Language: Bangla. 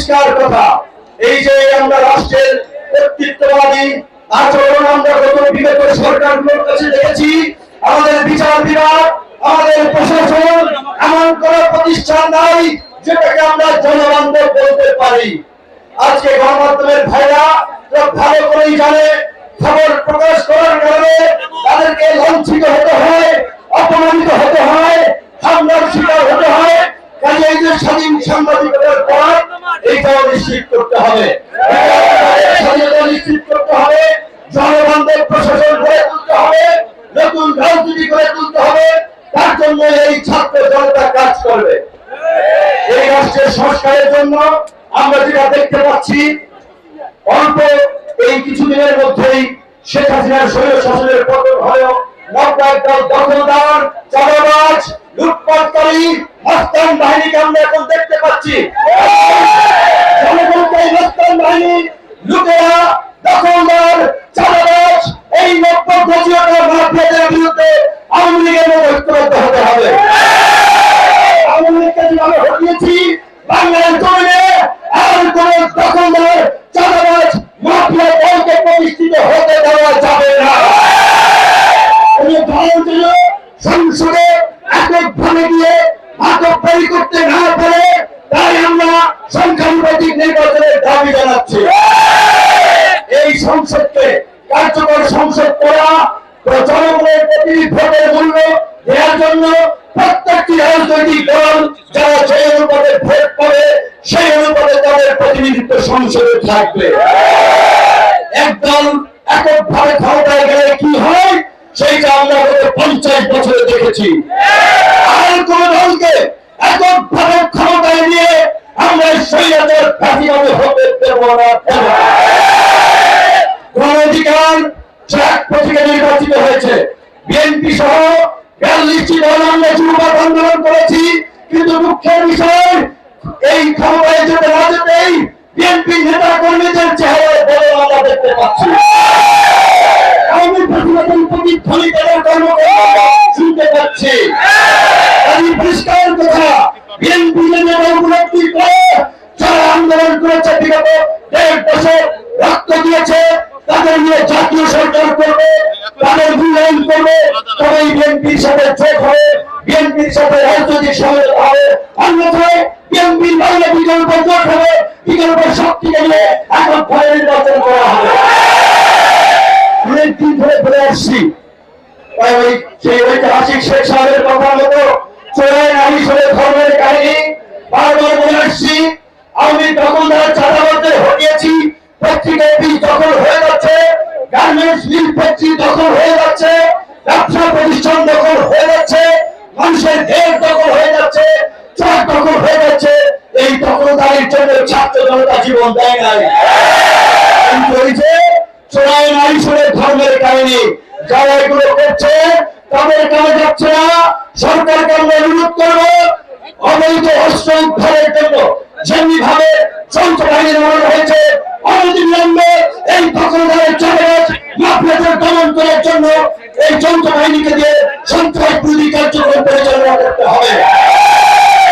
পরিষ্কার কথা। এই যে আমরা রাষ্ট্রের কর্তৃত্ববাদী আচরণ আমরা গত বিগত সরকারগুলোর কাছে দেখেছি, আমাদের বিচার বিভাগ আমাদের প্রশাসন এমন কোন প্রতিষ্ঠান নাই যেটাকে আমরা জনবান্ধব বলতে পারি। আজকে গণমাধ্যমের ভাইরা ভালো করেই জানে, খবর প্রকাশ করার কারণে তাদেরকে লাঞ্ছিত হতে হয়, অপমানিত হতে হয়, হামলার শিকার হতে হয়। কাজে এই যে স্বাধীন সাংবাদিকতার পর এইটাও নিশ্চিত করতে হবে। নিশ্চিত করতে হবে। জনবান্ধব প্রশাসন গড়ে তুলতে হবে। নতুন রাজনীতি গড়ে তুলতে হবে। তার জন্য এই ছাত্র জনতা কাজ করবে। এই রাষ্ট্রের সংস্কারের জন্য আমরা যেটা দেখতে পাচ্ছি, অল্প এই কিছুদিনের মধ্যেই শেখ হাসিনার শৈল শাসনের পতন হলেও নব্বই একদল দখলদার চাঁদাবাজ, লুটপাটকারী মস্তান বাহিনীকে আমরা এখন দেখতে পাচ্ছি। জনগণকে বাহিনী লুটেরা, দখলদার, চাঁদাবাজ, এই মাফিয়াদের বিরুদ্ধে আওয়ামী লীগের মতো ঐক্যবদ্ধ হতে হবে। আওয়ামী লীগকে যেভাবে হটিয়েছি, বাংলার জমিনে আর দখলদার, চাঁদাবাজ, মাফিয়া দলকে প্রতিষ্ঠিত হতে দেওয়া যাবে না। সংসদে গিয়ে মাতব্বরি করতে না পারে, তাই আমরা সংখ্যানুপাতিক নির্বাচনের দাবি জানাচ্ছি। এই সংসদকে কার্যকর সংসদ করা জনগণের প্রতি ভোটের মূল্য দেওয়ার জন্য প্রত্যেকটি রাজনৈতিক দল যারা সেই অনুপাতে ভোট পাবে, সেই অনুপাতে তাদের প্রতিনিধিত্ব সংসদে থাকবে। একদল এককভাবে ক্ষমতায় গেলে কি হয়, সেইটা আমরা গত পঞ্চাশ বছরে দেখেছি। কোন দলকে এককভাবে ক্ষমতায় নিয়ে আমরা সৈয়াদের ফাঁসিভাবে হতে দেব না। দেব কোন অধিকার ট্রাক প্রতীকে নির্বাচিত হয়েছে। বিএনপি সহ বিয়াল্লিশটি দল আমরা যুবক আন্দোলন করেছি, কিন্তু মুখ্যের বিষয়, এই ক্ষমতায় যেতে না যেতেই বিএনপি নেতা কর্মীদের চেহারায় বদল আমরা দেখতে পাচ্ছি। আমি প্রতিবাদন প্রতিধ্বনি তাদের শুনতে পাচ্ছি। পরিষ্কার কথা। বিএনপি উপলব্ধি করে? যারা আন্দোলন করেছে, বিগত দেড় বছর রক্ত দিয়েছে, তাদের নিয়ে জাতীয় সরকার করবে, তাদের মূল্যায়ন করবে, তবেই বিএনপির সাথে যোগ হবে বিএনপির সাথে রাজনৈতিক সহায়তা হবে। অন্যথায় বিএনপির বাইরে বিকল্প জোট হবে, বিকল্প শক্তিকে নিয়ে এখন ভয়ে নির্বাচন করা হবে। অনেকদিন ধরে বলে আসছি। ঐতিহাসিক শেখ সাহেবের কথা মতো চোরাই নারী সরে ধর্মের কাহিনী বারবার বলে আসছি, আমি দখলদার চাঁদাবাদদের হটিয়েছি, পত্রিকায় বীজ দখল হয়ে যাচ্ছে গার্মেন্টস ফ্যাক্টরি দখল হয়ে যাচ্ছে, ব্যবসা প্রতিষ্ঠান দখল হয়ে যাচ্ছে, মানুষের দেশ দখল হয়ে যাচ্ছে ট্রাক দখল হয়ে যাচ্ছে, এই দখলদারির জন্য ছাত্র জনতা জীবন দেয় নাই। কিন্তু ওই যে, চোরাই ধর্মের কাহিনী। যারা এগুলো করছে, তাদের কানে যাচ্ছে না, সরকারকে আমরা অনুরোধ করব অবৈধ অস্ত্র উদ্ধারের জন্য যেমনি ভাবে সন্ত বাহিনী মনে হয়েছে অনতিবিলম্বে এই দখলদারের চালাজ মাফিয়াদের দমন করার জন্য এই যন্ত্র বাহিনীকে দিয়ে সন্ত্রাস বিরোধী কার্যক্রম পরিচালনা করতে হবে।